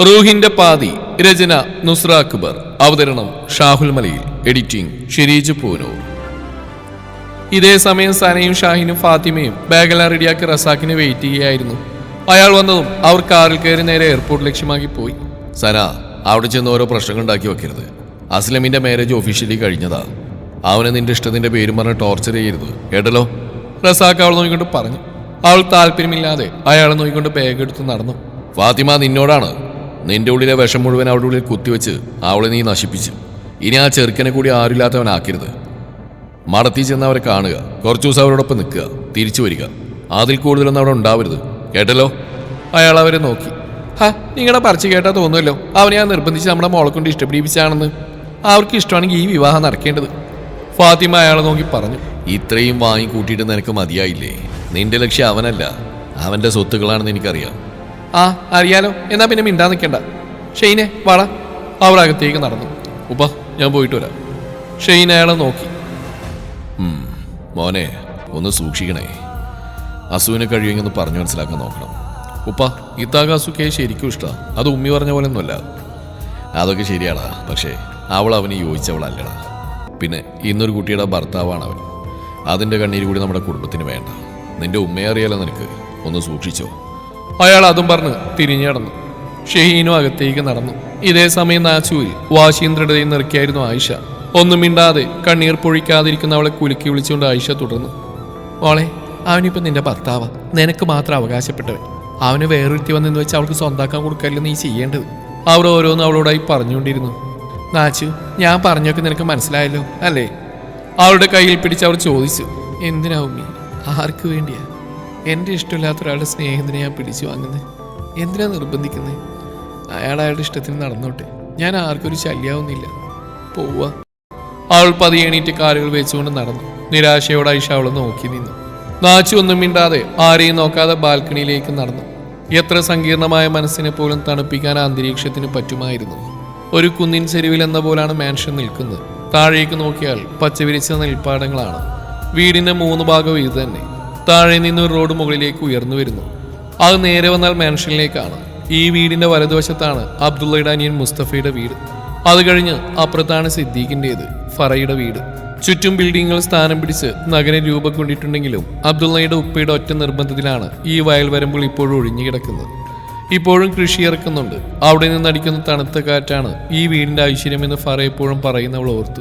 റൂഹിന്റെ പാതി രചന നുസ്ര അക്ബർ. അവതരണം ഷാഹുൽ മലയിൽ. എഡിറ്റിംഗ് ഷിരീജ് പൂനൂർ. ഇതേ സമയം സനയും ഷാഹിനും ഫാത്തിമയും ബാഗെല്ലാം റെഡിയാക്കി റസാക്കിനെ വെയിറ്റ് ചെയ്യുകയായിരുന്നു. അയാൾ വന്നതും അവർ കാറിൽ കയറി നേരെ എയർപോർട്ട് ലക്ഷ്യമാക്കി പോയി. സന അവിടെ ചെന്ന് ഓരോ പ്രശ്നങ്ങൾ ഉണ്ടാക്കി വെക്കരുത്. അസ്ലമിന്റെ മാരേജ് ഒഫീഷ്യലി കഴിഞ്ഞതാ. അവനെ നിന്റെ ഇഷ്ടത്തിന്റെ പേരും പറഞ്ഞ് ടോർച്ചർ ചെയ്യരുത്. കേട്ടല്ലോ? റസാക്ക് അവൾ നോക്കിക്കൊണ്ട് പറഞ്ഞു. അവൾ താല്പര്യമില്ലാതെ അയാളെ നോക്കിക്കൊണ്ട് ബാഗ് എടുത്ത് നടന്നു. ഫാത്തിമ നിന്നോടാണ്. നിന്റെ ഉള്ളിലെ വിഷം മുഴുവൻ അവളുടെ ഉള്ളിൽ കുത്തിവെച്ച് അവളെ നീ നശിപ്പിച്ചു. ഇനി ആ ചെറുക്കനെ കൂടി ആരില്ലാത്തവനാക്കരുത് മടത്തി ചെന്ന് അവരെ കാണുക. കുറച്ചു ദിവസം അവരോടൊപ്പം നിൽക്കുക. തിരിച്ചു വരിക. അതിൽ കൂടുതലൊന്നും അവിടെ ഉണ്ടാവരുത്. കേട്ടല്ലോ? അയാൾ അവരെ നോക്കി. ഹാ നിങ്ങളുടെ പറിച്ചു കേട്ടാ തോന്നുമല്ലോ. അവനെ ഞാൻ നിർബന്ധിച്ച് നമ്മുടെ മോളെ കൊണ്ട് ഇഷ്ടപ്പെടിപ്പിച്ചാണെന്ന്. അവർക്ക് ഇഷ്ടമാണെങ്കിൽ ഈ വിവാഹം നടക്കേണ്ടത്. ഫാത്തിമ അയാളെ നോക്കി പറഞ്ഞു. ഇത്രയും വാങ്ങി കൂട്ടിയിട്ട് നിനക്ക് മതിയായില്ലേ? നിന്റെ ലക്ഷ്യം അവനല്ല. അവന്റെ സ്വത്തുക്കളാണെന്ന് എനിക്കറിയാം. ആ അറിയാലോ. എന്നാ പിന്നെ മിണ്ടാ നിൽക്കണ്ട ഷെയ്നെ വാള അവൾ അകത്തേക്ക് നടന്നു. ഉപ്പ ഞാൻ പോയിട്ട് വരാം. ഷെയ്ൻ അയാളെ നോക്കി. മോനെ ഒന്ന് സൂക്ഷിക്കണേ. അസുവിനെ കഴിയുമെന്ന് പറഞ്ഞു മനസ്സിലാക്കാൻ നോക്കണം. ഉപ്പ ഇത്താക അസുഖയെ ശരിക്കും ഇഷ്ടമാണ് അത് ഉമ്മി പറഞ്ഞ പോലെ ഒന്നുമല്ല അതൊക്കെ ശരിയാടാ. പക്ഷേ അവൾ അവന് യോജിച്ചവളല്ലടാ. പിന്നെ ഇന്നൊരു കുട്ടിയുടെ ഭർത്താവാണ് അവൻ. അതിന്റെ കണ്ണീര് കൂടി നമ്മുടെ കുടുംബത്തിന് വേണ്ട. നിന്റെ ഉമ്മയെ അറിയാലോ നിനക്ക്. ഒന്ന് സൂക്ഷിച്ചോ. അയാൾ അതും പറഞ്ഞ് തിരിഞ്ഞു നടന്നു. ഷഹീനും അകത്തേക്ക് നടന്നു. ഇതേ സമയം നാച്ചുവിൽ വാശിയും ദൃഢതയും നിറക്കിയായിരുന്നു ആയിഷ. ഒന്നും മിണ്ടാതെ കണ്ണീർ പൊഴിക്കാതിരിക്കുന്ന അവളെ കുലുക്കി വിളിച്ചുകൊണ്ട് ആയിഷ തുടർന്നു. മോളെ അവനിപ്പോ നിന്റെ ഭർത്താവ. നിനക്ക് മാത്രം അവകാശപ്പെട്ടവൻ. അവന് വേറൊരുത്തി വന്നെന്ന് വെച്ച് അവൾക്ക് സ്വന്താക്കാൻ കൊടുക്കല്ല നീ ചെയ്യേണ്ടത്? അവർ ഓരോന്ന് അവളോടായി പറഞ്ഞുകൊണ്ടിരുന്നു. നാച്ചു ഞാൻ പറഞ്ഞൊക്കെ നിനക്ക് മനസ്സിലായല്ലോ അല്ലേ? അവളുടെ കയ്യിൽ പിടിച്ച് അവർ ചോദിച്ചു എന്തിനാവും ആർക്ക് വേണ്ടിയാ? എന്റെ ഇഷ്ടമില്ലാത്ത ഒരാളുടെ സ്നേഹത്തിനെ ഞാൻ പിടിച്ചു വാങ്ങുന്നത് എന്തിനാ നിർബന്ധിക്കുന്നത് അയാൾ അയാളുടെ ഇഷ്ടത്തിന് നടന്നോട്ടെ. ഞാൻ ആർക്കൊരു ശല്യാവുന്നില്ല. പോവാ. അവൾ പതിയെ എണീറ്റ് കാലുകൾ വെച്ചുകൊണ്ട് നടന്നു. നിരാശയോടെ ഐഷ അവളെ നോക്കി നിന്നു. നാച്ചു ഒന്നും മിണ്ടാതെ ആരെയും നോക്കാതെ ബാൽക്കണിയിലേക്ക് നടന്നു. എത്ര സങ്കീർണമായ മനസ്സിനെ പോലും തണുപ്പിക്കാൻ അന്തരീക്ഷത്തിന് പറ്റുമായിരുന്നു. ഒരു കുന്നിൻ ചെരുവിൽ എന്ന പോലാണ് മാൻഷൻ നിൽക്കുന്നത്. താഴേക്ക് നോക്കിയാൽ പച്ചവിരിച്ച നെൽപ്പാടങ്ങളാണ്. വീടിന്റെ മൂന്ന് ഭാഗം ഇത് തന്നെ. താഴെ നിന്ന് ഒരു റോഡ് മുകളിലേക്ക് ഉയർന്നു വരുന്നു. അത് നേരെ വന്നാൽ മാൻഷനിലേക്കാണ്. ഈ വീടിന്റെ വലതുവശത്താണ് അബ്ദുള്ളയുടെ അനിയൻ മുസ്തഫയുടെ വീട്. അത് കഴിഞ്ഞ് അപ്പുറത്താണ് സിദ്ദീഖിന്റെത് ഫറയുടെ വീട്. ചുറ്റും ബിൽഡിങ്ങുകൾ സ്ഥാനം പിടിച്ച് നഗരം രൂപം കൊണ്ടിട്ടുണ്ടെങ്കിലും അബ്ദുള്ളയുടെ ഉപ്പയുടെ ഒറ്റ നിർബന്ധത്തിലാണ് ഈ വയൽ വരമ്പുകൾ ഇപ്പോഴും ഒഴിഞ്ഞു കിടക്കുന്നത്. ഇപ്പോഴും കൃഷി ഇറക്കുന്നുണ്ട്. അവിടെ നിന്ന് അടിക്കുന്ന തണുത്ത കാറ്റാണ് ഈ വീടിന്റെ ഐശ്വര്യമെന്ന് ഫറ എപ്പോഴും പറയുന്നവൾ ഓർത്തു.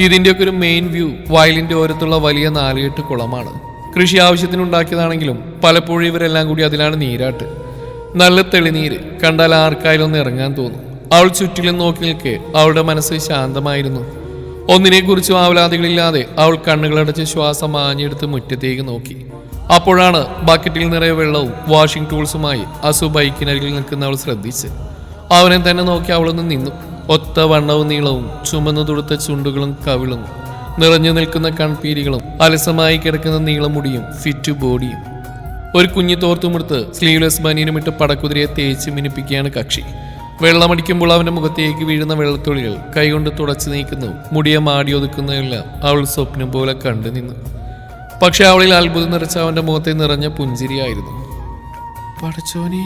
ഇതിന്റെയൊക്കെ ഒരു മെയിൻ വ്യൂ വയലിന്റെ ഓരത്തുള്ള വലിയ നാലുകെട്ട് കുളമാണ്. കൃഷി ആവശ്യത്തിനുണ്ടാക്കിയതാണെങ്കിലും പലപ്പോഴും ഇവരെല്ലാം കൂടി അതിലാണ് നീരാട്ട്. നല്ല തെളിനീര് കണ്ടാൽ ആർക്കായാലും ഒന്ന് ഇറങ്ങാൻ തോന്നും. അവൾ ചുറ്റിലും നോക്കി നിൽക്കെ അവളുടെ മനസ്സ് ശാന്തമായിരുന്നു. ഒന്നിനെക്കുറിച്ചും ആവലാതികളില്ലാതെ അവൾ കണ്ണുകളടച്ച് ശ്വാസം ആഞ്ഞെടുത്ത് മുറ്റത്തേക്ക് നോക്കി. അപ്പോഴാണ് ബക്കറ്റിൽ നിറയെ വെള്ളവും വാഷിംഗ് ടൂൾസുമായി അസു ബൈക്കിനരികിൽ നിൽക്കുന്ന അവൾ ശ്രദ്ധിച്ച് അവനെ തന്നെ നോക്കി അവളൊന്ന് നിന്നു. ഒത്ത വണ്ണവും നീളവും ചുമന്നു തുടുത്ത ചുണ്ടുകളും കവിളും നിറഞ്ഞു നിൽക്കുന്ന കൺപീരികളും അലസമായി കിടക്കുന്ന നീളമുടിയും ഫിറ്റ് ബോഡിയും. ഒരു കുഞ്ഞു തോർത്തുമുടുത്ത് സ്ലീവ്ലെസ് ബനിയനും ഇട്ട് പടക്കുതിരയെ തേച്ച് മിനിപ്പിക്കുകയാണ് കക്ഷി. വെള്ളമടിക്കുമ്പോൾ അവന്റെ മുഖത്തേക്ക് വീഴുന്ന വെള്ളത്തുള്ളികൾ കൈകൊണ്ട് തുടച്ചു നീക്കുന്നു. മുടിയെ മാടി ഒതുക്കുന്നതെല്ലാം അവൾ സ്വപ്നം പോലെ കണ്ടു നിന്നു. പക്ഷെ അവളിൽ അത്ഭുതം നിറച്ച അവന്റെ മുഖത്തെ നിറഞ്ഞ പുഞ്ചിരിയായിരുന്നു. പടച്ചോനെ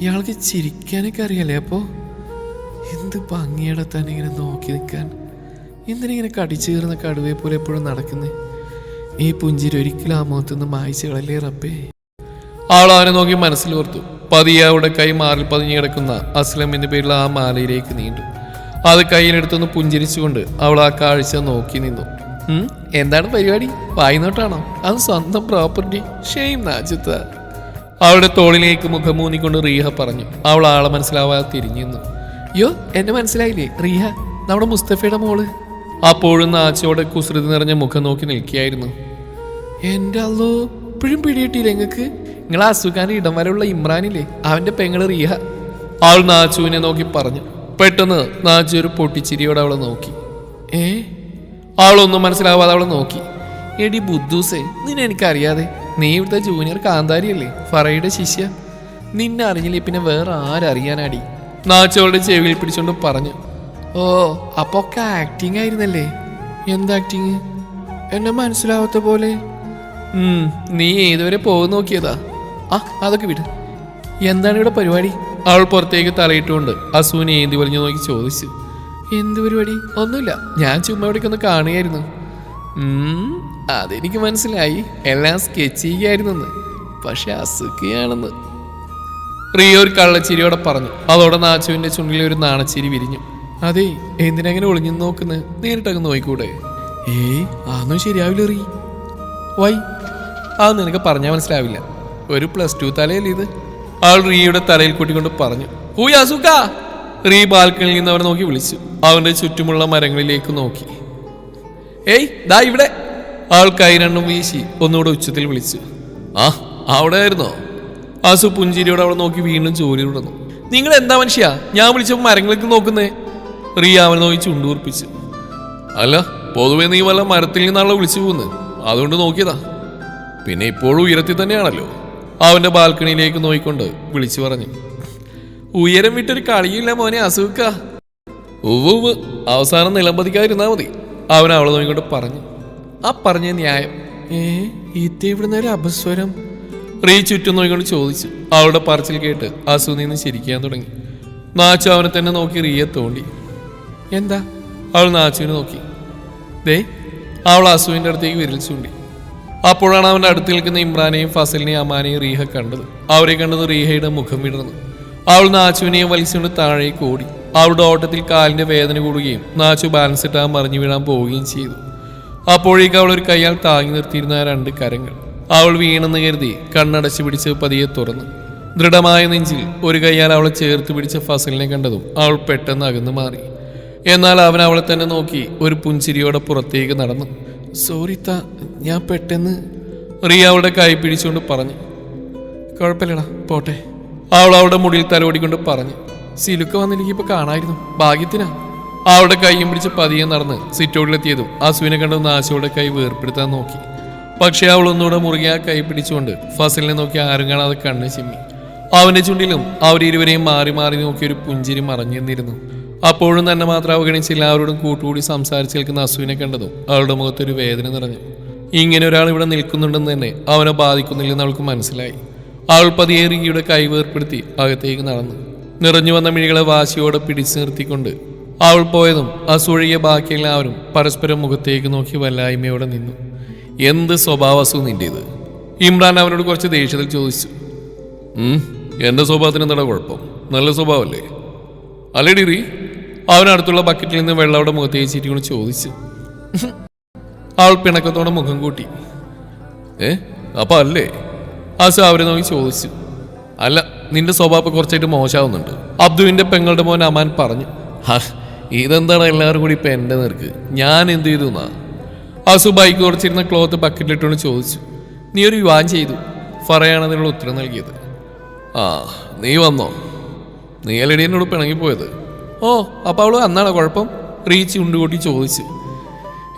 ഇയാൾക്ക് ചിരിക്കാനൊക്കെ അറിയാലേ അപ്പോ? എന്ത് ഭംഗിയുടെ തന്നെ ഇങ്ങനെ നോക്കി നിൽക്കാൻ. എന്തിനിങ്ങനെ കടിച്ചു കയറുന്ന കടുവയെ പോലെ എപ്പോഴും നടക്കുന്നേ? ഈ പുഞ്ചിരി ഒരിക്കലും ആ മുഖത്തുനിന്ന് മായിച്ചു കളല്ലേ റബ്ബേ? ആൾ അവനെ നോക്കി മനസ്സിലോർത്തു പതിയെ അവിടെ കൈ മാറിൽ പതിഞ്ഞു കിടക്കുന്ന അസ്ലം എന്ന പേരിൽ ആ മാലയിലേക്ക് നീണ്ടു. അത് കയ്യിലെടുത്തൊന്ന് പുഞ്ചിരിച്ചുകൊണ്ട് അവൾ ആ കാഴ്ച നോക്കി നിന്നു. എന്താണ് പരിപാടി? വായിനോട്ടാണോ? അത് സ്വന്തം പ്രോപ്പർട്ടി ഷെയിം നാജിത്ത അവളുടെ തോളിലേക്ക് മുഖമൂന്നിക്കൊണ്ട് റീഹ പറഞ്ഞു. അവൾ ആളെ മനസ്സിലാവാതെ തിരിഞ്ഞു നിന്നു. യോ എന്നെ മനസ്സിലായില്ലേ? റീഹ നമ്മുടെ മുസ്തഫയുടെ മോൾ. അപ്പോഴും നാച്ചയോടെ കുസൃതി നിറഞ്ഞ മുഖം നോക്കി നിൽക്കുകയായിരുന്നു. എന്റെ അല്ലോ ഇപ്പോഴും പിടികിട്ടിയില്ല നിങ്ങൾക്ക് നിങ്ങൾ അസുഖാൻ ഇടം വരെയുള്ള ഇമ്രാനില്ലേ? അവന്റെ പെങ്ങൾ റിയ. അവൾ നാച്ചുവിനെ നോക്കി പറഞ്ഞു. പെട്ടെന്ന് നാച്ചു ഒരു പൊട്ടിച്ചിരിയോടെ അവളെ നോക്കി. ഏ? അവളൊന്നും മനസ്സിലാവാതെ അവളെ നോക്കി. എടി ബുദ്ധൂസേ നിന്നെ എനിക്കറിയാതെ. നീ ഇവിടുത്തെ ജൂനിയർ കാന്താരിയല്ലേ? ഫറയുടെ ശിഷ്യ. നിന്നെ അറിഞ്ഞില്ലേ പിന്നെ വേറെ ആരറിയാനാടി? നാച്ചവളുടെ ചെവിയിൽ പിടിച്ചുകൊണ്ട് പറഞ്ഞു. ഓ അപ്പൊ ഒക്കെ ആക്ടിങ് ആയിരുന്നല്ലേ? എന്താ ആക്ടിങ് എന്നെ മനസ്സിലാവാത്ത പോലെ. നീ ഏതുവരെ പോകുന്ന നോക്കിയതാ? ആ അതൊക്കെ വിട്. എന്താണ് ഇവിടെ പരിപാടി? അവൾ പുറത്തേക്ക് തലയിട്ടുകൊണ്ട് അസുവിനെ ഏന്തി വലിഞ്ഞു നോക്കി ചോദിച്ചു. എന്ത് പരിപാടി? ഒന്നുമില്ല. ഞാൻ ചുമ്മാ ഇവിടേക്കൊന്ന് കാണുകയായിരുന്നു. ഉം, അതെനിക്ക് മനസ്സിലായി. എല്ലാം സ്കെച്ച് ചെയ്യുകയായിരുന്നെന്ന് പക്ഷെ അസുഖയാണെന്ന്. റിയോ ഒരു കള്ളച്ചിരിയോടെ പറഞ്ഞു. അതോടെ നാച്ചുവിന്റെ ചുണ്ടിലെ ഒരു നാണച്ചിരി വിരിഞ്ഞു. അതെ എന്തിനങ്ങനെ ഒളിഞ്ഞു നോക്കുന്നു? നേരിട്ടങ്ങ് നോയിക്കൂടെ? ഏയ് അതൊന്നും ശരിയാവില്ല റീ. വൈ അത് നിനക്ക് പറഞ്ഞാൽ മനസ്സിലാവില്ല. ഒരു പ്ലസ് ടു തലയല്ലേ ഇത്? ആൾ റീയുടെ തലയിൽ കൂട്ടിക്കൊണ്ട് പറഞ്ഞു ഹൂയ് അസുഖ റീ ബാൽക്കണിയിൽ നിന്ന് അവരെ നോക്കി വിളിച്ചു. അവന്റെ ചുറ്റുമുള്ള മരങ്ങളിലേക്ക് നോക്കി. ഏയ് ദാ ഇവിടെ. ആൾ കൈ രണ്ടും വീശി ഒന്നുകൂടെ ഉച്ചത്തിൽ വിളിച്ചു. ആ അവിടെ ആയിരുന്നോ? ആസു പുഞ്ചിരിയോടെ അവളെ നോക്കി വീണ്ടും ജോലി തുടർന്നു നിങ്ങൾ എന്താ മനുഷ്യ? ഞാൻ വിളിച്ചപ്പോൾ മരങ്ങളിലേക്ക് നോക്കുന്നേ. റിയ അവനെ നോക്കി ചുണ്ടൂർപ്പിച്ചു അല്ല പൊതുവെ നീ വല്ല മരത്തിൽ നിന്നാണല്ലോ വിളിച്ചു പോകുന്നത് അതുകൊണ്ട് നോക്കിയതാ. പിന്നെ ഇപ്പോഴും ഉയരത്തിൽ തന്നെയാണല്ലോ. അവന്റെ ബാൽക്കണിയിലേക്ക് നോയിക്കൊണ്ട് വിളിച്ചു പറഞ്ഞു. ഉയരം വിട്ടൊരു കളിയില്ല മോനെ അസുഖ ഉവ്വ് അവസാനം നിലംപതിക്കാതിരുന്നാ മതി. അവൻ അവളെ നോക്കിക്കൊണ്ട് പറഞ്ഞു. ആ പറഞ്ഞ ന്യായം. ഏ ഇത് ഇവിടുന്ന് ഒരു അപസ്വരം? റീ ചുറ്റും നോക്കിക്കൊണ്ട് ചോദിച്ചു. അവളുടെ പറച്ചിൽ കേട്ട് അസു നിന്ന് ചിരിക്കാൻ തുടങ്ങി. നാച്ചു അവനെ തന്നെ നോക്കി റീയെ തോണ്ടി. എന്താ? അവൾ നാച്ചുവിനെ നോക്കി. ദേ അവൾ അസുവിന്റെ അടുത്തേക്ക് വിരൽ ചൂണ്ടി. അപ്പോഴാണ് അവന്റെ അടുത്ത് നിൽക്കുന്ന ഇമ്രാനെയും ഫസലിനെയും അമാനെയും റീഹ കണ്ടത്. അവരെ കണ്ടത് റീഹയുടെ മുഖം വിടർന്നു. അവൾ നാച്ചുവിനെയും വലിച്ചുകൊണ്ട് താഴേക്ക് ഓടി. അവളുടെ ഓട്ടത്തിൽ കാലിന്റെ വേദന കൂടുകയും നാച്ചു ബാലൻസ് ഇട്ടാൻ മറിഞ്ഞു വീഴാൻ പോവുകയും ചെയ്തു. അപ്പോഴേക്ക് അവൾ ഒരു കൈയാൽ താങ്ങി നിർത്തിയിരുന്ന രണ്ട് കരങ്ങൾ. അവൾ വീണെന്ന് കരുതി കണ്ണടച്ചു പിടിച്ച് പതിയെ തുറന്നു. ദൃഢമായ നെഞ്ചിൽ ഒരു കൈയാൽ അവളെ ചേർത്ത് പിടിച്ച ഫസലിനെ കണ്ടതും അവൾ പെട്ടെന്ന് അകന്നു മാറി. എന്നാൽ അവൻ അവളെ തന്നെ നോക്കി ഒരു പുഞ്ചിരിയോടെ പുറത്തേക്ക് നടന്നു. സോറിത്ത ഞാൻ പെട്ടെന്ന് റിയ അവളുടെ കൈ പിടിച്ചുകൊണ്ട് പറഞ്ഞു. കുഴപ്പമില്ലടാ പോട്ടെ അവൾ അവളുടെ മുടിയിൽ തലോടിക്കൊണ്ട് പറഞ്ഞു. സിലുക്ക വന്നെനിക്ക് ഇപ്പൊ കാണായിരുന്നു ഭാഗ്യത്തിനാ. അവളുടെ കൈയും പിടിച്ച് പതിയെ നടന്ന് സിറ്റോട്ടിലെത്തിയതും അസുവിനെ കണ്ടു നാശയുടെ കൈ വേർപ്പെടുത്താൻ നോക്കി. പക്ഷേ അവൾ ഒന്നുകൂടെ മുറുകെ ആ കൈ പിടിച്ചുകൊണ്ട് ഫസലിനെ നോക്കി ആരും കാണാതെ കണ്ണ് ചിമ്മി. അവന്റെ ചുണ്ടിലും അവരിരുവരെയും മാറി മാറി നോക്കി ഒരു പുഞ്ചിരി മറഞ്ഞു നിന്നിരുന്നു അപ്പോഴും തന്നെ മാത്രം അവഗണിച്ച് എല്ലാവരോടും കൂട്ടുകൂടി സംസാരിച്ച് നിൽക്കുന്ന അസുവിനെ കണ്ടതും അവളുടെ മുഖത്തൊരു വേദന നിറഞ്ഞു. ഇങ്ങനെ ഒരാൾ ഇവിടെ നിൽക്കുന്നുണ്ടെന്ന് തന്നെ അവനെ ബാധിക്കുന്നില്ലെന്ന് അവൾക്ക് മനസ്സിലായി. അവൾ പതിയെ റിയുടെ കൈ വേർപ്പെടുത്തി അകത്തേക്ക് നടന്നു. നിറഞ്ഞു വന്ന മിഴികളെ വാശിയോടെ പിടിച്ചു നിർത്തിക്കൊണ്ട് അവൾ പോയതും അസുഴിയ ബാക്കിയെല്ലാവരും പരസ്പരം മുഖത്തേക്ക് നോക്കി വല്ലായ്മയോടെ നിന്നു. എന്ത് സ്വഭാവസു നിന്റേത്? ഇമ്രാൻ അവനോട് കുറച്ച് ദേഷ്യത്തിൽ ചോദിച്ചു. ഉം, എന്റെ സ്വഭാവത്തിന് എന്താ കുഴപ്പം? നല്ല സ്വഭാവമല്ലേ? അല്ലേ റീ അവനടുത്തുള്ള ബക്കറ്റിൽ നിന്ന് വെള്ളം അവിടെ മുഖത്തേക്ക് ചീറ്റിക്കൊണ്ട് ചോദിച്ചു. അവൾ പിണക്കത്തോടെ മുഖം കൂട്ടി. ഏ അപ്പൊ അല്ലേ? ആശു അവരെ നോക്കി ചോദിച്ചു. അല്ല നിന്റെ സ്വഭാവം കുറച്ചായിട്ട് മോശമാവുന്നുണ്ട്. അബ്ദുവിന്റെ പെങ്ങളുടെ മോൻ അമാൻ പറഞ്ഞു. ഇതെന്താണ് എല്ലാവരും കൂടി ഇപ്പൊ എന്റെ നിർക്ക്? ഞാൻ എന്ത് ചെയ്തു എന്നാ? ആസു ബൈക്ക് കുറച്ചിരുന്ന ക്ലോത്ത് ബക്കറ്റിലിട്ടുകൊണ്ട് ചോദിച്ചു. നീ ഒരു വിവാഹം ചെയ്തു. ഫറയാണ് അതിനുള്ള ഉത്തരം നൽകിയത്. ആ നീ വന്നോ? നീ അല്ലടി എന്നോട് പിണങ്ങിപ്പോയത്? ഓ അപ്പൊ അവൾ അന്നാണോ കുഴപ്പം? റീച്ച് ഉണ്ടുകൂട്ടി ചോദിച്ചു.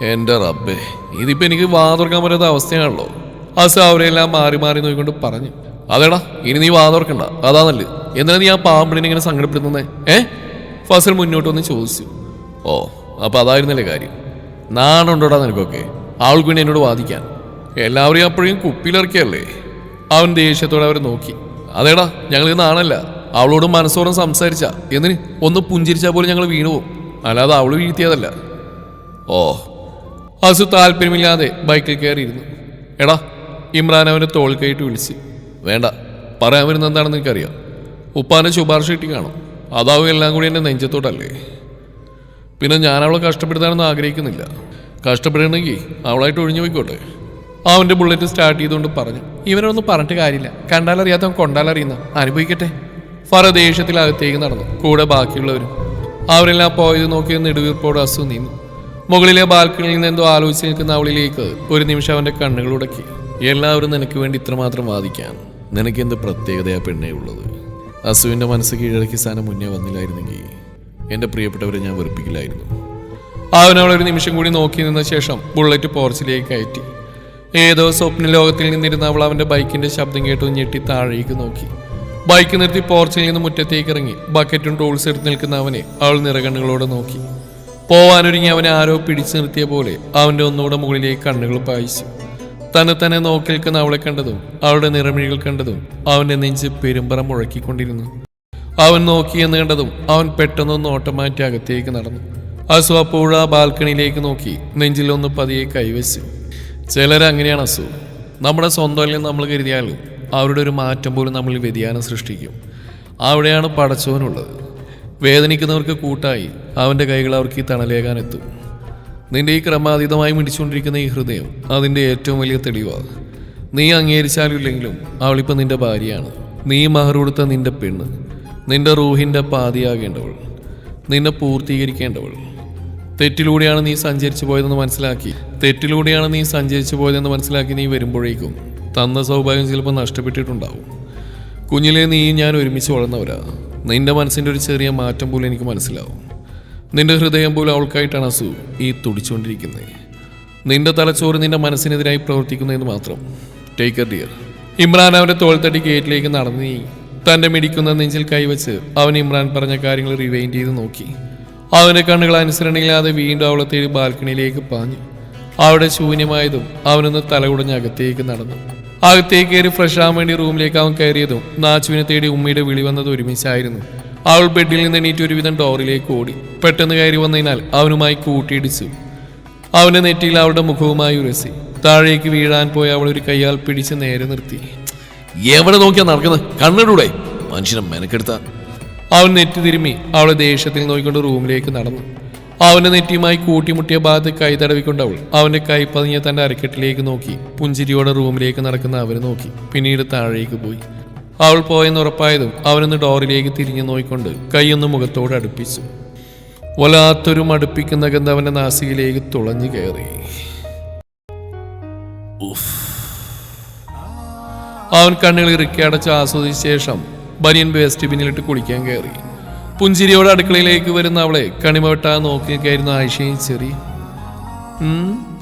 എന്റെ റബ്ബേ ഇതിപ്പോ എനിക്ക് വാതുറക്കാൻ പറ്റാത്ത അവസ്ഥയാണല്ലോ. അസ അവരെല്ലാം മാറി മാറി നോക്കിക്കൊണ്ട് പറഞ്ഞു. അതേടാ ഇനി നീ വാതുറക്കണ്ട. അതാ നല്ലത്. എന്തിനാ നീ ആ പാമ്പിനെ ഇങ്ങനെ സങ്കടപ്പെടുത്തുന്നേ? ഏ? ഫസൽ മുന്നോട്ട് വന്ന് ചോദിച്ചു. ഓ അപ്പൊ അതായിരുന്നല്ലേ കാര്യം. നാണുണ്ടോടാ നിനക്കൊക്കെ? അവൾക്ക് വേണ്ടി എന്നോട് വാദിക്കാൻ. എല്ലാവരെയും അപ്പോഴും കുപ്പിയിലിറക്കിയല്ലേ? അവൻ ദേഷ്യത്തോടെ അവർ നോക്കി. അതേടാ ഞങ്ങൾ നാണല്ല. അവളോട് മനസ്സോറും സംസാരിച്ച. എന്തിന്? ഒന്ന് പുഞ്ചിരിച്ചാൽ പോലും ഞങ്ങൾ വീണു പോകും അല്ലാതെ അവൾ വീഴ്ത്തിയതല്ല. ഓ. അസു താല്പര്യമില്ലാതെ ബൈക്കിൽ കയറിയിരുന്നു. എടാ ഇമ്രാൻ അവനെ തോൾ കയറ്റി വിളിച്ച്. വേണ്ട പറയാൻ വരുന്ന എന്താണെന്ന് എനിക്കറിയാം. ഉപ്പാന്റെ ശുപാർശ കിട്ടി കാണും. അതാവും എല്ലാം കൂടി എന്റെ നെഞ്ചത്തോട്ടല്ലേ. പിന്നെ ഞാൻ അവളെ കഷ്ടപ്പെടുത്താനൊന്നും ആഗ്രഹിക്കുന്നില്ല. കഷ്ടപ്പെടണമെങ്കിൽ അവളായിട്ട് ഒഴിഞ്ഞു പോയിക്കോട്ടെ. അവന്റെ ബുള്ളറ്റ് സ്റ്റാർട്ട് ചെയ്തുകൊണ്ട് പറഞ്ഞു ഇവനൊന്നും പറഞ്ഞിട്ട് കാര്യമില്ല. കണ്ടാലറിയാത്തവൻ കൊണ്ടാലറിയുന്ന. അനുഭവിക്കട്ടെ. ഫറ ദേഷ്യത്തിൽ അകത്തേക്ക് നടന്നു. കൂടെ ബാക്കിയുള്ളവരും. അവരെല്ലാം പോയത് നോക്കി നെടുവീർപ്പോട് അസു നീന്നു. മുകളിലെ ബാൽക്കണിയിൽ നിന്ന് എന്തോ ആലോചിച്ച് നിൽക്കുന്ന അവളിലേക്ക് ഒരു നിമിഷം അവന്റെ കണ്ണുകൾ ഉടക്കി. എല്ലാവരും നിനക്ക് വേണ്ടി ഇത്രമാത്രം വാദിക്കാൻ. നിനക്ക് എന്ത് പ്രത്യേകതയാ പെണ്ണേ ഉള്ളത്? അസുവിന്റെ മനസ്സ് കീഴടക്കി സ്ഥാനം മുന്നേ വന്നില്ലായിരുന്നെങ്കിൽ എന്റെ പ്രിയപ്പെട്ടവരെ ഞാൻ വെറുപ്പിക്കില്ലായിരുന്നു. അവൾ ഒരു നിമിഷം കൂടി നോക്കി നിന്ന ശേഷം ബുള്ളറ്റ് പോർച്ചിലേക്ക് കയറ്റി. ഏതോ സ്വപ്ന ലോകത്തിൽ നിന്നിരുന്ന അവൾ അവന്റെ ബൈക്കിന്റെ ശബ്ദം കേട്ടു ഞെട്ടി താഴേക്ക് നോക്കി. ബൈക്ക് നിർത്തി പോർച്ചിൽ നിന്ന് മുറ്റത്തേക്ക് ഇറങ്ങി. ബക്കറ്റും ടൂൾസ് എടുത്ത് നിൽക്കുന്ന അവനെ അവൾ നിറകണ്ണുകളോട് നോക്കി. പോവാനൊരുങ്ങി അവനെ ആരോ പിടിച്ചു നിർത്തിയ പോലെ അവന്റെ ഒന്നുകൂടെ മുകളിലേക്ക് കണ്ണുകൾ പായിച്ചു. തന്നെ തന്നെ നോക്കി നിൽക്കുന്ന അവളെ കണ്ടതും അവളുടെ നിറമിഴികൾ കണ്ടതും അവന്റെ നെഞ്ച് പെരുമ്പറം മുഴക്കിക്കൊണ്ടിരുന്നു. അവൻ നോക്കിയെന്ന് കണ്ടതും അവൻ പെട്ടെന്നൊന്ന് ഓട്ടം മാറ്റി അകത്തേക്ക് നടന്നു. അസു അപ്പോഴും ആ ബാൽക്കണിയിലേക്ക് നോക്കി നെഞ്ചിലൊന്ന് പതിയെ കൈവച്ചു. ചിലരങ്ങനെയാണ് അസു. നമ്മുടെ സ്വന്തം സ്വന്തമല്ലേ നമ്മൾ കരുതിയാലും അവരുടെ ഒരു മാറ്റം പോലും നമ്മൾ വ്യതിയാനം സൃഷ്ടിക്കും. അവിടെയാണ് പടച്ചവനുള്ളത്. വേദനിക്കുന്നവർക്ക് കൂട്ടായി അവന്റെ കൈകൾ അവർക്ക് ഈ തണലേകാനെത്തും നിന്റെ ഈ ക്രമാതീതമായി മിടിച്ചുകൊണ്ടിരിക്കുന്ന ഈ ഹൃദയം അതിന്റെ ഏറ്റവും വലിയ തെളിവാണ്. നീ അംഗീകരിച്ചാലും ഇല്ലെങ്കിലും അവളിപ്പോൾ നിന്റെ ഭാര്യയാണ്. നീ മഹർ കൊടുത്ത നിന്റെ പെണ്ണ്. നിന്റെ റൂഹിന്റെ പാതിയാകേണ്ടവൾ. നിന്നെ പൂർത്തീകരിക്കേണ്ടവൾ. തെറ്റിലൂടെയാണ് നീ സഞ്ചരിച്ചു പോയതെന്ന് മനസ്സിലാക്കി. തെറ്റിലൂടെയാണ് നീ സഞ്ചരിച്ചു പോയതെന്ന് മനസ്സിലാക്കി നീ വരുമ്പോഴേക്കും തന്ന സൗഭാഗ്യം ചിലപ്പോൾ നഷ്ടപ്പെട്ടിട്ടുണ്ടാവും. കുഞ്ഞിലെ നീ ഞാൻ ഒരുമിച്ച് വളർന്നവരാ. നിന്റെ മനസ്സിന്റെ ഒരു ചെറിയ മാറ്റം പോലും എനിക്ക് മനസ്സിലാവും. നിന്റെ ഹൃദയം പോലും അവൾക്കായിട്ടാണ് അസു ഈ തുടിച്ചുകൊണ്ടിരിക്കുന്നത് നിന്റെ തലച്ചോറ് നിന്റെ മനസ്സിനെതിരായി പ്രവർത്തിക്കുന്നതെന്ന് മാത്രം. ടേക്ക് എ ഡിയർ ഇമ്രാൻ അവന്റെ തോൾത്തട്ടി ഗേറ്റിലേക്ക് നടന്നു നീ തന്റെ മിടിക്കുന്ന നെഞ്ചിൽ കൈവച്ച് അവൻ ഇമ്രാൻ പറഞ്ഞ കാര്യങ്ങൾ റിവൈൻഡ് ചെയ്ത് നോക്കി. അവന്റെ കണ്ണുകൾ അനുസരണയില്ലാതെ വീണ്ടും അവളെ തേടി ബാൽക്കണിയിലേക്ക് പാഞ്ഞു. അവിടെ ശൂന്യമായതും അവനൊന്ന് തലകുടഞ്ഞ് അകത്തേക്ക് നടന്നു. അകത്തേക്ക് കയറി ഫ്രഷ് ആവാൻ വേണ്ടി റൂമിലേക്ക് അവൻ കയറിയതും നാച്ചുവിനെ തേടി ഉമ്മയുടെ വിളി വന്നത് ഒരുമിച്ചായിരുന്നു. അവൾ ബെഡിൽ നിന്ന് എണീറ്റ് ഒരുവിധം ഡോറിലേക്ക് ഓടി. പെട്ടെന്ന് കയറി വന്നതിനാൽ അവനുമായി കൂട്ടിയിടിച്ചു. അവന്റെ നെറ്റിയിൽ അവളുടെ മുഖവുമായി ഉരസി. താഴേക്ക് വീഴാൻ പോയി അവൾ ഒരു കയ്യാൽ പിടിച്ച് നേരെ നിർത്തി. എവിടെ നോക്കിയാ നടക്കുന്നത് കണ്ണിടൂടെ. മനുഷ്യനെ മെനക്കെടുത്ത. അവൻ നെറ്റി തിരുമ്മി അവളെ ദേഷ്യത്തിൽ നോക്കിക്കൊണ്ട് റൂമിലേക്ക് നടന്നു. അവന്റെ നെറ്റിയുമായി കൂട്ടിമുട്ടിയ ഭാഗത്ത് കൈ തടവിക്കൊണ്ട് അവൾ അവന്റെ കൈ പതിഞ്ഞ തന്റെ അരക്കെട്ടിലേക്ക് നോക്കി. പുഞ്ചിരിയോടെ റൂമിലേക്ക് നടക്കുന്ന അവരെ നോക്കി. പിന്നീട് താഴേക്ക് പോയി. അവൾ പോയെന്ന് ഉറപ്പായതും അവനൊന്ന് ഡോറിലേക്ക് തിരിഞ്ഞു നോയിക്കൊണ്ട് കൈയൊന്ന് മുഖത്തോട് അടുപ്പിച്ചു. വല്ലാത്തൊരു മടുപ്പിക്കുന്ന ഗന്ധവന്റെ നാസികയിലേക്ക് തുളഞ്ഞു കയറി. അവൻ കണ്ണുകൾ ഇറുക്കി അടച്ച് ആസ്വദിച്ച ശേഷം ബനിയൻ വേസ്റ്റ് ബിന്നിലിട്ട് കുളിക്കാൻ കയറി. പുഞ്ചിരിയോടെ അടുക്കളയിലേക്ക് വരുന്ന അവളെ കണിമവട്ട നോക്കി ആയിഷയും ചെറി.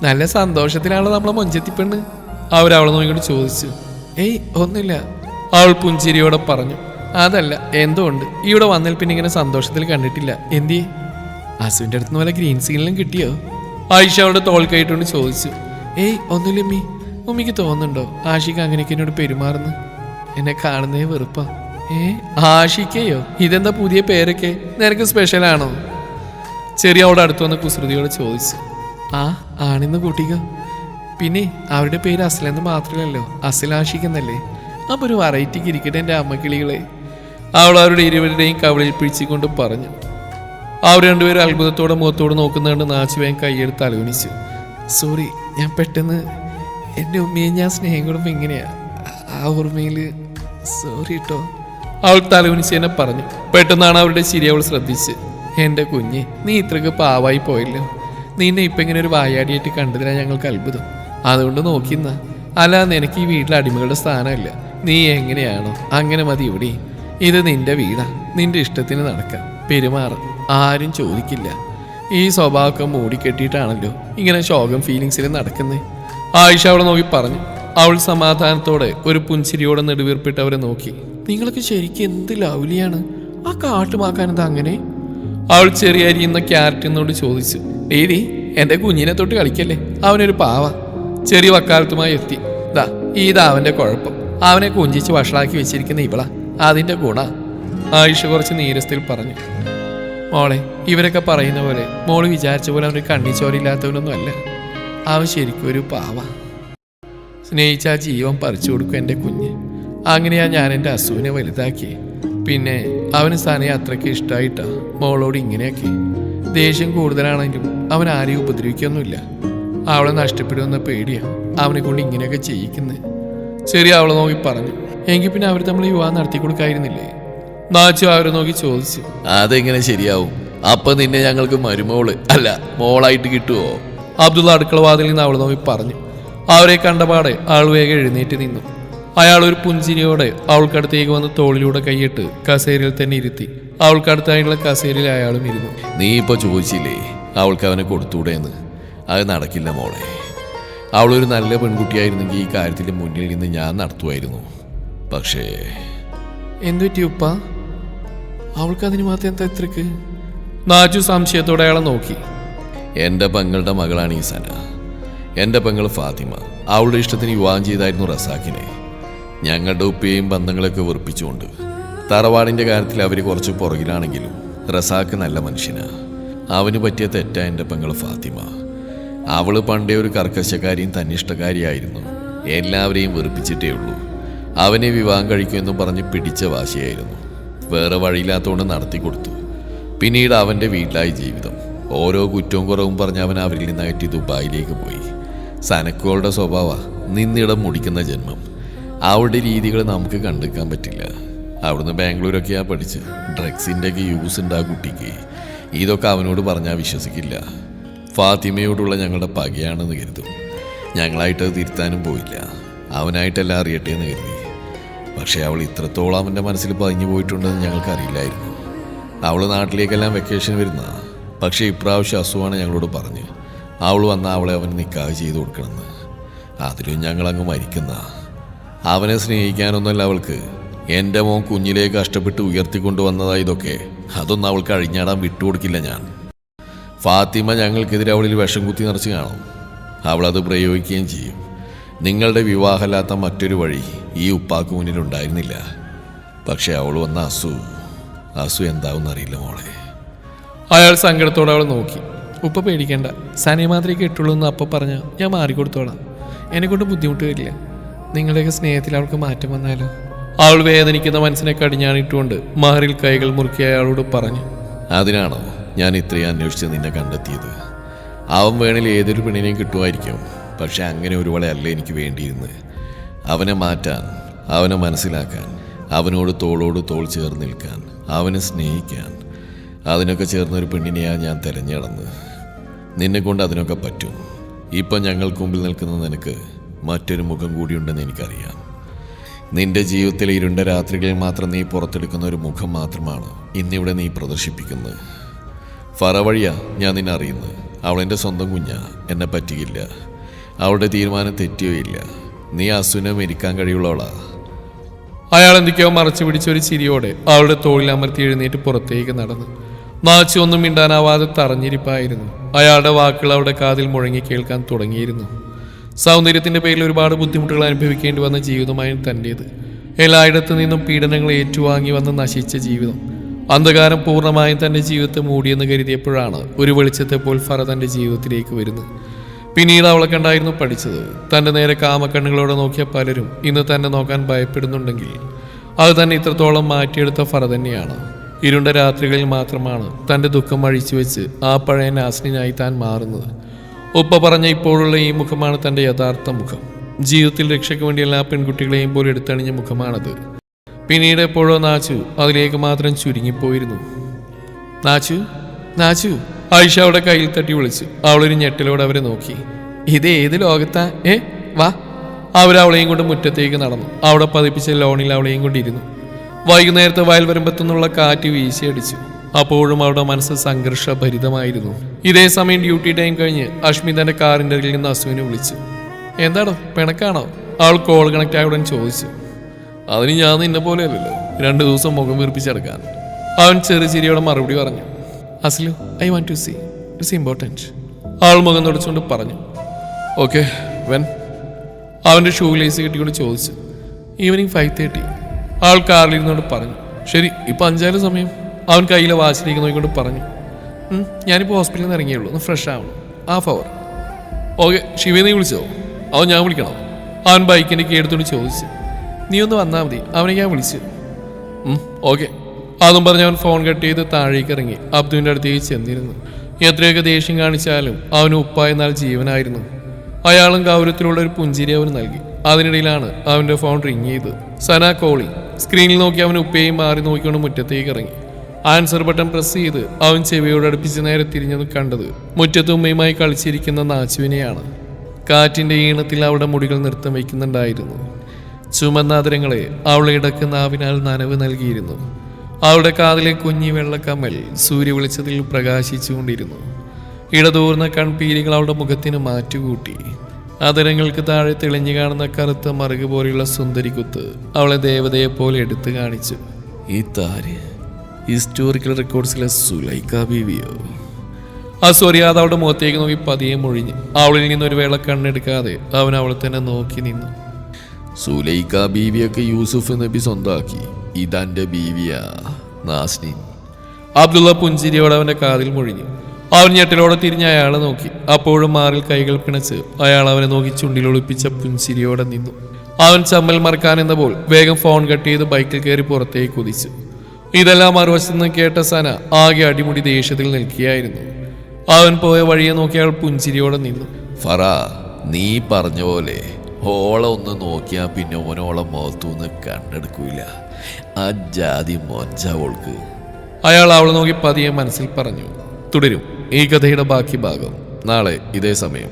നല്ല സന്തോഷത്തിലാണ് നമ്മളെ മൊഞ്ചത്തിപ്പെണ്ണ് അവരവളെ നോക്കിയിട്ട് ചോദിച്ചു. ഏയ് ഒന്നുമില്ല. അവൾ പുഞ്ചിരിയോടെ പറഞ്ഞു. അതല്ല എന്തുകൊണ്ട് ഇവിടെ വന്നതിൽ പിന്നെ ഇങ്ങനെ സന്തോഷത്തിൽ കണ്ടിട്ടില്ല. എന്തി? അസുവിന്റെ അടുത്ത് വല്ല ഗ്രീൻ സിഗ്നലും കിട്ടിയോ? ആയിഷ അവളുടെ തോൾ കയറ്റുകൊണ്ട് ചോദിച്ചു. ഏയ് ഒന്നുമില്ല മീ ഉമ്മിക്ക് തോന്നുന്നുണ്ടോ ആഷിക്ക് അങ്ങനെയൊക്കെ എന്നോട് പെരുമാറുന്നു? എന്നെ കാണുന്നേ വെറുപ്പാ. ഏ ആഷിക്കയോ? ഇതെന്താ പുതിയ പേരൊക്കെ? നിനക്ക് സ്പെഷ്യൽ ആണോ? ചെറിയ അവിടെ അടുത്ത് വന്ന് കുസൃതിയോട് ചോദിച്ചു. ആ ആണിന്ന് കൂട്ടിക്ക. പിന്നെ അവരുടെ പേര് അസലെന്ന് മാത്രമല്ലല്ലോ. അസലാഷിക്കുന്നല്ലേ അപ്പൊ ഒരു വെറൈറ്റിക്ക് ഇരിക്കട്ടെ എന്റെ അമ്മക്കിളികളെ. അവൾ അവരുടെ ഇരുവരുടെയും കവളിൽ പിടിച്ചുകൊണ്ട് പറഞ്ഞു. അവർ രണ്ടുപേരും അത്ഭുതത്തോടെ മുഖത്തോട് നോക്കുന്നുണ്ട് നാച്ചുവേൻ കൈയെടുത്ത് അലോനിച്ചു സോറി ഞാൻ പെട്ടെന്ന് എന്റെ ഉമ്മയെ ഞാൻ സ്നേഹം കൂടുമ്പോൾ ഇങ്ങനെയാ. ആ ഓർമ്മയിൽ സോറി കേട്ടോ അവൾ തലകുനിച്ച് പറഞ്ഞു പെട്ടെന്നാണ് അവരുടെ ശരി അവൾ ശ്രദ്ധിച്ച്. എന്റെ കുഞ്ഞ് നീ ഇത്രക്ക് പാവായി പോയല്ലോ? നിന്നെ ഇപ്പം ഇങ്ങനെ ഒരു വായാടിയായിട്ട് കണ്ടതിനാണ് ഞങ്ങൾക്ക് അത്ഭുതം. അതുകൊണ്ട് നോക്കിന്ന അല്ല നിനക്ക് ഈ വീട്ടിൽ അടിമകളുടെ സ്ഥാനമില്ല. നീ എങ്ങനെയാണോ അങ്ങനെ മതി ഇവിടെ. ഇത് നിന്റെ വീടാ. നിന്റെ ഇഷ്ടത്തിന് നടക്കാം. പെരുമാറ. ആരും ചോദിക്കില്ല. ഈ സ്വഭാവമൊക്കെ മൂടിക്കെട്ടിയിട്ടാണല്ലോ ഇങ്ങനെ ശോകം ഫീലിങ്സിൽ നടക്കുന്നത് ആയിഷ അവളെ നോക്കി പറഞ്ഞു. അവൾ സമാധാനത്തോടെ ഒരു പുഞ്ചിരിയോടെ നെടുവീർപ്പിട്ട് അവരെ നോക്കി. നിങ്ങൾക്ക് ശരിക്കും എന്ത് ലൗലിയാണ്? ആ കാട്ടുമാക്കാനത് അങ്ങനെ? അവൾ ചെറിയ അരിയുന്ന ക്യാരറ്റിനോട് ചോദിച്ചു. ഡേഡി എന്റെ കുഞ്ഞിനെ തൊട്ട് കളിക്കല്ലേ? അവനൊരു പാവ. ചെറിയ വക്കാലത്തുമായി എത്തി. ദാ ഇതാ അവന്റെ കുഴപ്പം. അവനെ കുഞ്ചിച്ച് വഷളാക്കി വെച്ചിരിക്കുന്ന ഇവള. അതിന്റെ ഗുണ. ആയിഷ കുറച്ച് നീരസ്ഥയിൽ പറഞ്ഞു. മോളെ ഇവരൊക്കെ പറയുന്ന പോലെ മോൾ വിചാരിച്ച പോലെ അവന് കണ്ണിച്ചോരില്ലാത്തവനൊന്നും അല്ല. അവൻ ശരിക്കും ഒരു പാവ. സ്നേഹിച്ച ജീവൻ പറിച്ചു കൊടുക്കും എന്റെ കുഞ്ഞ്. അങ്ങനെയാ ഞാൻ എന്റെ അസുവിനെ വലുതാക്കി. പിന്നെ അവന് സനയെ അത്രയ്ക്ക് ഇഷ്ടമായിട്ടാ മോളോട് ഇങ്ങനെയൊക്കെ. ദേഷ്യം കൂടുതലാണെങ്കിലും അവൻ ആരെയും ഉപദ്രവിക്കൊന്നുമില്ല. അവളെ നഷ്ടപ്പെടുമെന്ന പേടിയാ അവനെ കൊണ്ട് ഇങ്ങനെയൊക്കെ ചെയ്യിക്കുന്നത് ചെറിയ അവളെ നോക്കി പറഞ്ഞു. എങ്കിൽ പിന്നെ അവർ നമ്മൾ വിവാഹം നടത്തി കൊടുക്കായിരുന്നില്ലേ? നാച്ചു അവരെ നോക്കി ചോദിച്ചു. അതെങ്ങനെ ശരിയാവും? അപ്പൊ നിന്നെ ഞങ്ങൾക്ക് മരുമോൾ അല്ല മോളായിട്ട് കിട്ടുവോ? അബ്ദുള്ള അടുക്കള വാതിലിൽ നിന്ന് അവളെ നോക്കി പറഞ്ഞു. അവരെ കണ്ടപാടെ ആൾ വേഗം എഴുന്നേറ്റ് നിന്നു. അയാൾ ഒരു പുഞ്ചിരിയോടെ അവൾക്കടുത്തേക്ക് വന്ന് തോളിലൂടെ കൈയിട്ട് കസേരയിൽ തന്നെ ഇരുത്തി. അവൾക്കടുത്തായിട്ടുള്ള കസേരയിൽ അയാളും ഇരുന്നു. നീ ഇപ്പൊ ചോദിച്ചില്ലേ അവൾക്ക് അവനെ കൊടുത്തൂടെ എന്ന് അത് നടക്കില്ല മോളെ. അവളൊരു നല്ല പെൺകുട്ടിയായിരുന്നെങ്കിൽ ഈ കാര്യത്തിൽ മുന്നിൽ നിന്ന് ഞാൻ നടത്തുമായിരുന്നു. പക്ഷേ എന്തു പറ്റി ഉപ്പ? അവൾക്ക് അതിന് മാത്രം എന്താ ഇത്രക്ക്? നാജു സംശയത്തോടെ അയാളെ നോക്കി. എന്റെ പെങ്ങളുടെ മകളാണ് ഈ സന എന്റെ പെങ്ങൾ ഫാത്തിമ. അവളുടെ ഇഷ്ടത്തിന് വിവാഹം ചെയ്തായിരുന്നു റസാഖിനെ. ഞങ്ങളുടെ ഉപ്പയും ബന്ധങ്ങളൊക്കെ വെറുപ്പിച്ചുകൊണ്ട് തറവാടിന്റെ കാര്യത്തിൽ അവർ കുറച്ച് പുറകിലാണെങ്കിലും റസാക്ക് നല്ല മനുഷ്യനാണ് അവന് പറ്റിയ തെറ്റാ എന്റെ പെങ്ങൾ ഫാത്തിമ. അവൾ പണ്ടേ ഒരു കർക്കശക്കാരിയും തന്നിഷ്ടക്കാരിയായിരുന്നു. എല്ലാവരെയും വെറുപ്പിച്ചിട്ടേ ഉള്ളൂ. അവനെ വിവാഹം കഴിക്കുമെന്നും പറഞ്ഞ് പിടിച്ച വാശിയായിരുന്നു. വേറെ വഴിയില്ലാത്തതുകൊണ്ട് നടത്തി കൊടുത്തു. പിന്നീട് അവന്റെ വീട്ടിലായി ജീവിതം. ഓരോ കുറ്റവും കുറവും പറഞ്ഞ് അവൻ അവരിൽ നിന്നകറ്റി ദുബായിലേക്ക് പോയി. സനക്കുകളുടെ സ്വഭാവ നിന്നിടം മുടിക്കുന്ന ജന്മം. അവളുടെ രീതികൾ നമുക്ക് കണ്ടെടുക്കാൻ പറ്റില്ല. അവിടുന്ന് ബാംഗ്ലൂരൊക്കെയാ പഠിച്ച് ഡ്രഗ്സിന്റെയൊക്കെ യൂസ് ഉണ്ട് ആ കുട്ടിക്ക്. ഇതൊക്കെ അവനോട് പറഞ്ഞാൽ വിശ്വസിക്കില്ല. ഫാത്തിമയോടുള്ള ഞങ്ങളുടെ പകയാണെന്ന് കരുതും. ഞങ്ങളായിട്ട് തിരുത്താനും പോയില്ല. അവനായിട്ടെല്ലാം അറിയട്ടെ എന്ന് കരുതി. പക്ഷേ അവൾ ഇത്രത്തോളം അവന്റെ മനസ്സിൽ പതിഞ്ഞു പോയിട്ടുണ്ടെന്ന് ഞങ്ങൾക്കറിയില്ലായിരുന്നു. അവൾ നാട്ടിലേക്കെല്ലാം വെക്കേഷൻ വരുന്ന. പക്ഷേ ഇപ്രാവശ്യം അസുഖമാണ് ഞങ്ങളോട് പറഞ്ഞ്. അവൾ വന്നാൽ അവളെ അവന് നിക്കാഹ് ചെയ്ത് കൊടുക്കണമെന്ന്. അതിലും ഞങ്ങളങ്ങ് മരിക്കുന്ന. അവനെ സ്നേഹിക്കാനൊന്നുമല്ല അവൾക്ക്. എന്റെ മോൻ കുഞ്ഞിലേ കഷ്ടപ്പെട്ട് ഉയർത്തിക്കൊണ്ടുവന്നതാ ഇതൊക്കെ. അതൊന്നും അവൾക്ക് അഴിഞ്ഞാടാൻ വിട്ടുകൊടുക്കില്ല ഞാൻ. ഫാത്തിമ ഞങ്ങൾക്കെതിരെ അവളിൽ വിഷം കുത്തി നിറച്ച് കാണും. അവളത് പ്രയോഗിക്കുകയും ചെയ്യും. നിങ്ങളുടെ വിവാഹമല്ലാത്ത മറ്റൊരു വഴി ഈ ഉപ്പാക്ക് മുന്നിൽ ഉണ്ടായിരുന്നില്ല. പക്ഷെ അവൾ വന്ന അസു. അസു എന്താവും അറിയില്ല മോളെ. അയാൾ സങ്കടത്തോടെ അവൾ നോക്കി. ഉപ്പ പേടിക്കേണ്ട. സനെ മാത്രമേ കിട്ടുള്ളൂ എന്ന് അപ്പ പറഞ്ഞ ഞാൻ മാറിക്കൊടുത്തോളാം. എന്നെ കൊണ്ട് ബുദ്ധിമുട്ട് വരില്ല. നിങ്ങളുടെയൊക്കെ സ്നേഹത്തിൽ അവൾക്ക് മാറ്റം വന്നാലോ? അവൾ വേദനിക്കുന്ന മനസ്സിനെ കടിഞ്ഞാണിട്ടുകൊണ്ട് മാറിൽ കൈകൾ മുറുക്കി അയാളോട് പറഞ്ഞു അതിനാണോ ഞാൻ ഇത്രയും അന്വേഷിച്ച് നിന്നെ കണ്ടെത്തിയത്? അവൻ വേണേൽ ഏതൊരു പെണ്ണിനെയും കിട്ടുമായിരിക്കും. പക്ഷെ അങ്ങനെ ഒരുവളെ അല്ല എനിക്ക് വേണ്ടിയിരുന്നത്. അവനെ മാറ്റാൻ അവനെ മനസ്സിലാക്കാൻ അവനോട് തോളോട് തോൾ ചേർന്ന് നിൽക്കാൻ അവനെ സ്നേഹിക്കാൻ അതിനൊക്കെ ചേർന്നൊരു പെണ്ണിനെയാണ് ഞാൻ തിരഞ്ഞെടുന്നത് നിന്നെ കൊണ്ട് അതിനൊക്കെ പറ്റും. ഇപ്പം ഞങ്ങൾക്ക് മുമ്പിൽ നിൽക്കുന്ന നിനക്ക് മറ്റൊരു മുഖം കൂടിയുണ്ടെന്ന് എനിക്കറിയാം. നിന്റെ ജീവിതത്തിലെ ഇരുണ്ട രാത്രികളിൽ മാത്രം നീ പുറത്തെടുക്കുന്ന ഒരു മുഖം മാത്രമാണ് ഇന്നിവിടെ നീ പ്രദർശിപ്പിക്കുന്നത്. ഫറ വഴിയാ ഞാൻ നിന്നെ അറിയുന്നു അവൾ എന്റെ സ്വന്തം കുഞ്ഞാ. എന്നെ പറ്റിയില്ല. അവളുടെ തീരുമാനം തെറ്റുകയില്ല നീ അസുനെ മരിക്കാൻ കഴിയുള്ളവളാ. അയാൾ എന്തൊക്കെയോ മറച്ചു പിടിച്ച ഒരു ചിരിയോടെ അവളുടെ തോളിൽ അമർത്തി എഴുന്നേറ്റ് പുറത്തേക്ക് നടന്നു. നാച്ചു ഒന്നും മിണ്ടാനാവാതെ തറഞ്ഞിരിപ്പായിരുന്നു. അയാളുടെ വാക്കുകൾ അവളുടെ കാതിൽ മുഴങ്ങി കേൾക്കാൻ തുടങ്ങിയിരുന്നു. സൗന്ദര്യത്തിന്റെ പേരിൽ ഒരുപാട് ബുദ്ധിമുട്ടുകൾ അനുഭവിക്കേണ്ടി വന്ന ജീവിതമായിരുന്നു തന്റേത്. എല്ലായിടത്തു നിന്നും പീഡനങ്ങൾ ഏറ്റുവാങ്ങി വന്ന് നശിച്ച ജീവിതം. അന്ധകാരം പൂർണമായും തന്റെ ജീവിതത്തെ മൂടിയെന്ന് കരുതിയപ്പോഴാണ് ഒരു വെളിച്ചത്തെപ്പോൾ ഫറ തന്റെ ജീവിതത്തിലേക്ക് വരുന്നത്. പിന്നീട് അവളെ കണ്ടായിരുന്നു പഠിച്ചത്. തന്റെ നേരെ കാമക്കണ്ണുകളോടെ നോക്കിയ പലരും ഇന്ന് തന്നെ നോക്കാൻ ഭയപ്പെടുന്നുണ്ടെങ്കിൽ അത് തന്നെ ഇത്രത്തോളം മാറ്റിയെടുത്ത ഫറ തന്നെയാണ്. ഇരുണ്ട രാത്രികളിൽ മാത്രമാണ് തന്റെ ദുഃഖം അഴിച്ചു വെച്ച് ആ പഴയ നാസ്നിനായി താൻ മാറുന്നത്. ഉപ്പ പറഞ്ഞ ഇപ്പോഴുള്ള ഈ മുഖമാണ് തന്റെ യഥാർത്ഥ മുഖം. ജീവിതത്തിൽ രക്ഷയ്ക്ക് വേണ്ടി എല്ലാ പെൺകുട്ടികളെയും പോലെ എടുത്തണിഞ്ഞ മുഖമാണത്. പിന്നീട് എപ്പോഴോ നാച്ചു അതിലേക്ക് മാത്രം ചുരുങ്ങിപ്പോയിരുന്നു. നാച്ചു നാച്ചു ആയിഷ അവിടെ കയ്യിൽ തട്ടി വിളിച്ചു അവളൊരു ഞെട്ടലോടെ അവരെ നോക്കി. ഇത് ഏത് ലോകത്താ? ഏ വാ. അവരവളെയും കൊണ്ട് മുറ്റത്തേക്ക് നടന്നു. അവിടെ പതിപ്പിച്ച ലോണിൽ അവളെയും കൊണ്ടിരുന്നു വൈകുന്നേരത്തെ വയൽ വരുമ്പത്തുനിന്നുള്ള കാറ്റ് വീശിയടിച്ചു അപ്പോഴും അവളുടെ മനസ്സ് സംഘർഷഭരിതമായിരുന്നു. ഇതേ സമയം ഡ്യൂട്ടി ടൈം കഴിഞ്ഞ് അഷ്മി തന്റെ കാറിന്റെ അരികിൽ നിന്ന് അസുവിനെ വിളിച്ചു. എന്താടോ പിണക്കാണോ? അവൾ കോൾ കണക്ട് ആയ ചോദിച്ചു. അതിന് ഞാൻ നിന്നെ പോലെയല്ലല്ലോ രണ്ടു ദിവസം മുഖം വീർപ്പിച്ചെടുക്കാൻ അവൻ ചെറിയ ചിരിയോടെ മറുപടി പറഞ്ഞു. Aslu I want to see it's important ആൾ മുഖം തുടച്ചുകൊണ്ട് പറഞ്ഞു. ഓക്കെ വെൻ അവന്റെ ഷൂ ലേസ് കിട്ടിക്കൊണ്ട് ചോദിച്ചു. ഈവനിങ് ഫൈവ് തേർട്ടി ആൾ കാറിലിരുന്നോണ്ട് പറഞ്ഞു. ശരി ഇപ്പം അഞ്ചാൽ സമയം. അവൻ കയ്യിലെ വാച്ചിലേക്ക് നോക്കിക്കൊണ്ട് പറഞ്ഞു. "ഉം, ഞാനിപ്പോൾ ഹോസ്പിറ്റലിൽ നിന്ന് ഇറങ്ങിയുള്ളൂ. ഒന്ന് ഫ്രഷ് ആവണം. ഹാഫ് അവർ ഓക്കെ ശിവയെ നീ വിളിച്ചോ? അവൻ ഞാൻ വിളിക്കണോ? അവൻ ബൈക്കിന്റെ കീ ചോദിച്ചു. നീ ഒന്ന് വന്നാൽ മതി. അവനെ ഞാൻ വിളിച്ചു. ഓക്കെ അതും പറഞ്ഞ് അവൻ ഫോൺ കട്ട് ചെയ്ത് താഴേക്ക് ഇറങ്ങി. അബ്ദുവിന്റെ അടുത്തേക്ക് ചെന്നിരുന്നു. എത്രയൊക്കെ ദേഷ്യം കാണിച്ചാലും അവന് ഉപ്പ എന്നാൽ ജീവനായിരുന്നു. അയാളും ഗൗരവത്തിലുള്ള ഒരു പുഞ്ചിരി അവന് നൽകി. അതിനിടയിലാണ് അവന്റെ ഫോൺ റിങ് ചെയ്തത് സന കോളി സ്ക്രീനിൽ നോക്കി അവൻ ഉപ്പയും മാറി നോക്കിക്കൊണ്ട് മുറ്റത്തേക്ക് ഇറങ്ങി. ആൻസർ ബട്ടൺ പ്രസ് ചെയ്ത് അവൻ ചെവിയോട് അടുപ്പിച്ച് നേരെ തിരിഞ്ഞത് കണ്ടത് മുറ്റത്ത് ഉമ്മയുമായി കളിച്ചിരിക്കുന്ന നാച്ചുവിനെയാണ്. കാറ്റിന്റെ ഈണത്തിൽ അവളുടെ മുടികൾ നൃത്തം വയ്ക്കുന്നുണ്ടായിരുന്നു. ചുമന്നാദരങ്ങളെ അവളെ ഇടയ്ക്ക് നാവിനാൽ നനവ് നൽകിയിരുന്നു. അവളുടെ കാതിലെ കുഞ്ഞി വെള്ളക്കമ്മൽ സൂര്യ വെളിച്ചത്തിൽ പ്രകാശിച്ചുകൊണ്ടിരുന്നു. ഇടതൂർന്ന കൺപീലികൾ അവളുടെ മുഖത്തിന് മാറ്റുകൂട്ടി. അതിരങ്ങൾക്ക് താഴെ തെളിഞ്ഞു കാണുന്ന കറുത്ത മറുക് പോലെയുള്ള സുന്ദരി കുത്ത് അവളെ ദേവതയെ പോലെ എടുത്തു കാണിച്ചു. ഈ താര് ഹിസ്റ്റോറിക്കൽ റെക്കോർഡ്സിലെ സുലൈക്ക ബീവിയോ. സൊറിയാതെ അവളുടെ മുഖത്തേക്ക് നോക്കി പതിയെ മൊഴിഞ്ഞ്. അവളിൽ നിന്ന് ഒരു വേള കണ്ണെടുക്കാതെ അവൻ അവളെ തന്നെ നോക്കി നിന്നു. സുലൈക്ക ബീവിയൊക്കെ യൂസുഫ് നബി സ്വന്തമാക്കി. ഇതാന്റെ ബീവിയാ നാസ്നി അബ്ദുള്ള പുഞ്ചിരിയോടെ അവന്റെ കാതിൽ മൊഴിഞ്ഞു. അവൻ ഞെട്ടലോടെ തിരിഞ്ഞ് അയാളെ നോക്കി. അപ്പോഴും മാറിൽ കൈകൾ പിണച്ച് അയാൾ അവനെ നോക്കി ചുണ്ടിൽ ഒളിപ്പിച്ച പുഞ്ചിരിയോടെ നിന്നു. അവൻ ചമ്മൽ മറക്കാൻ എന്ന പോൽ വേഗം ഫോൺ കട്ട് ചെയ്ത് ബൈക്കിൽ കയറി പുറത്തേക്ക് കുതിച്ചു. ഇതെല്ലാം മറുവശത്ത് നിന്ന് കേട്ട സന ആകെ അടിമുടി ദേഷ്യത്തിൽ നിൽക്കുകയായിരുന്നു. അവൻ പോയ വഴിയെ നോക്കി അയാൾ പുഞ്ചിരിയോടെ നിന്നു. ഫറ നീ പറഞ്ഞ പോലെ ഓളെ ഒന്ന് നോക്കിയാൽ പിന്നെ ഓനോളെ മുഖത്തുനിന്ന് കണ്ടെടുക്കൂല. ആ ജാതി മൊഞ്ച അയാൾ അവളെ നോക്കി പതിയെ മനസ്സിൽ പറഞ്ഞു തുടരും ഈ കഥയുടെ ബാക്കി ഭാഗം. നാളെ ഇതേ സമയം.